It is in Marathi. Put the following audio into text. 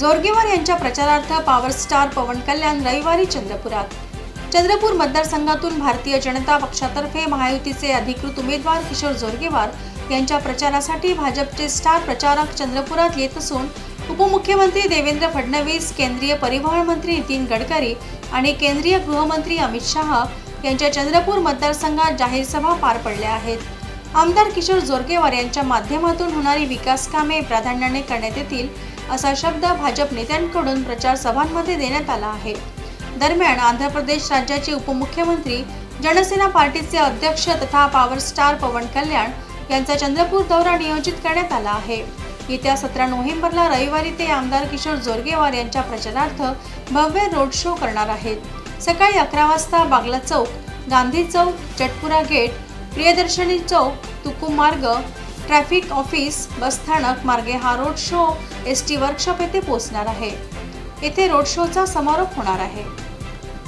जोरगेवार यांच्या प्रचारार्थ पॉवर स्टार पवन कल्याण रविवारी चंद्रपुरात. चंद्रपूर मतदारसंघातून भारतीय जनता पक्षातर्फे महायुतीचे अधिकृत उमेदवार किशोर जोरगेवार यांच्या प्रचारासाठी भाजपचे स्टार प्रचारक चंद्रपुरात येत असून उपमुख्यमंत्री देवेंद्र फडणवीस केंद्रीय परिवहन मंत्री नितीन गडकरी आणि केंद्रीय गृहमंत्री अमित शहा यांच्या चंद्रपूर मतदारसंघात जाहीर सभा पार पडल्या आहेत. आमदार किशोर जोरगेवार यांच्या माध्यमातून होणारी विकास कामे प्राधान्याने करण्यात येतील असा शब्द भाजप नेत्यांकडून प्रचार सभांमध्ये देण्यात आला आहे. दरम्यान आंध्र प्रदेश राज्याचे उपमुख्यमंत्री जनसेना पार्टीचे अध्यक्ष तथा पॉवर स्टार पवन कल्याण यांचा चंद्रपूर दौरा नियोजित करण्यात आला आहे. येत्या सतरा नोव्हेंबरला रविवारी ते आमदार किशोर जोरगेवार यांच्या प्रचारार्थ भव्य रोड शो करणार आहेत. सकाळी अकरा वाजता Bagla Chowk Gandhi Chowk Chatpura gate Priyadarshini Chowk Tuku Marg traffic office बसस्थानक मार्गे हा road show S T workshop येथे पोहोचणार आहे. येथे रोड शोचा समारोप होणार आहे.